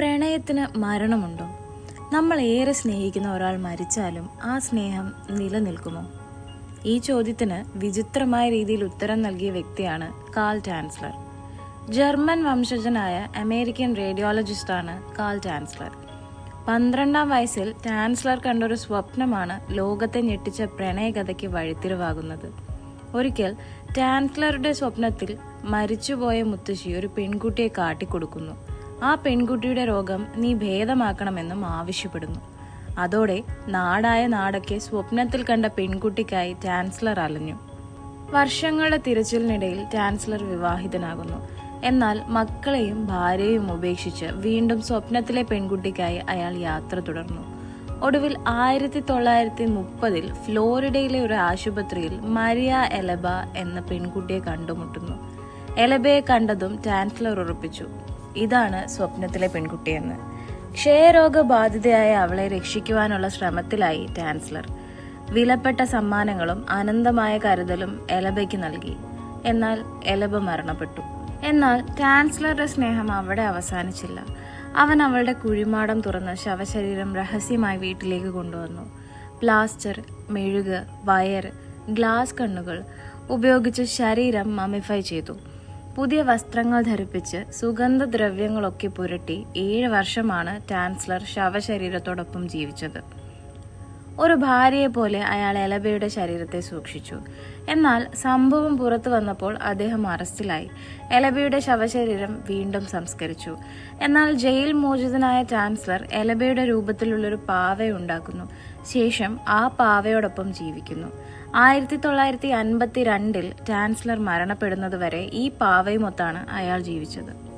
പ്രണയത്തിന് മരണമുണ്ടോ? നമ്മൾ ഏറെ സ്നേഹിക്കുന്ന ഒരാൾ മരിച്ചാലും ആ സ്നേഹം നിലനിൽക്കുമോ? ഈ ചോദ്യത്തിന് വിചിത്രമായ രീതിയിൽ ഉത്തരം നൽകിയ വ്യക്തിയാണ് കാൾ ടാൻസ്ലർ ജർമ്മൻ വംശജനായ അമേരിക്കൻ റേഡിയോളജിസ്റ്റാണ് കാൾ ടാൻസ്ലർ പന്ത്രണ്ടാം വയസ്സിൽ ടാൻസ്ലർ കണ്ടൊരു സ്വപ്നമാണ് ലോകത്തെ ഞെട്ടിച്ച പ്രണയകഥയ്ക്ക് വഴിത്തിരിവാകുന്നത്. ഒരിക്കൽ ടാൻസ്ലറുടെ സ്വപ്നത്തിൽ മരിച്ചുപോയ മുത്തശ്ശി ഒരു പെൺകുട്ടിയെ കാട്ടിക്കൊടുക്കുന്നു. ആ പെൺകുട്ടിയുടെ രോഗം നീ ഭേദമാക്കണമെന്നും ആവശ്യപ്പെടുന്നു. അതോടെ നാടായ നാടൊക്കെ സ്വപ്നത്തിൽ കണ്ട പെൺകുട്ടിക്കായി ചാൻസലർ അലഞ്ഞു. വർഷങ്ങളുടെ തിരച്ചിലിനിടയിൽ ചാൻസലർ വിവാഹിതനാകുന്നു. എന്നാൽ മക്കളെയും ഭാര്യയും ഉപേക്ഷിച്ച് വീണ്ടും സ്വപ്നത്തിലെ പെൺകുട്ടിക്കായി അയാൾ യാത്ര തുടർന്നു. ഒടുവിൽ ആയിരത്തി തൊള്ളായിരത്തി മുപ്പതിൽ ഫ്ലോറിഡയിലെ ഒരു ആശുപത്രിയിൽ മരിയ എലബ എന്ന പെൺകുട്ടിയെ കണ്ടുമുട്ടുന്നു. എലബയെ കണ്ടതും ചാൻസലർ ഉറപ്പിച്ചു. ഇതാണ് സ്വപ്നത്തിലെ പെൺകുട്ടിയെന്ന്. ക്ഷയരോഗബാധിതയായ അവളെ രക്ഷിക്കുവാനുള്ള ശ്രമത്തിലായി ടാൻസ്ലർ വിലപ്പെട്ട സമ്മാനങ്ങളും അനന്തമായ കരുതലും എലബയ്ക്ക് നൽകി. എന്നാൽ എലബ മരണപ്പെട്ടു. എന്നാൽ ടാൻസ്ലറുടെ സ്നേഹം അവിടെ അവസാനിച്ചില്ല. അവൻ അവളുടെ കുഴിമാടം തുറന്ന് ശവശരീരം രഹസ്യമായി വീട്ടിലേക്ക് കൊണ്ടുവന്നു. പ്ലാസ്റ്റർ മെഴുക് വയർ ഗ്ലാസ് കണ്ണുകൾ ഉപയോഗിച്ച് ശരീരം മമിഫൈ ചെയ്തു. പുതിയ വസ്ത്രങ്ങൾ ധരിപ്പിച്ച് സുഗന്ധദ്രവ്യങ്ങളൊക്കെ പുരട്ടി ഏഴ് വർഷമാണ് ടാൻസ്ലർ ശവശരീരത്തോടൊപ്പം ജീവിച്ചത്. ഒരു ഭാര്യയെ പോലെ അയാൾ എലബയുടെ ശരീരത്തെ സൂക്ഷിച്ചു. എന്നാൽ സംഭവം പുറത്തു വന്നപ്പോൾ അദ്ദേഹം അറസ്റ്റിലായി. എലബയുടെ ശവശരീരം വീണ്ടും സംസ്കരിച്ചു. എന്നാൽ ജയിൽ മോചിതനായ ചാൻസലർ എലബയുടെ രൂപത്തിലുള്ളൊരു പാവ ഉണ്ടാക്കുന്നു. ശേഷം ആ പാവയോടൊപ്പം ജീവിക്കുന്നു. ആയിരത്തി തൊള്ളായിരത്തി അൻപത്തി രണ്ടിൽ ചാൻസലർ മരണപ്പെടുന്നതുവരെ ഈ പാവയുമൊത്താണ് അയാൾ ജീവിച്ചത്.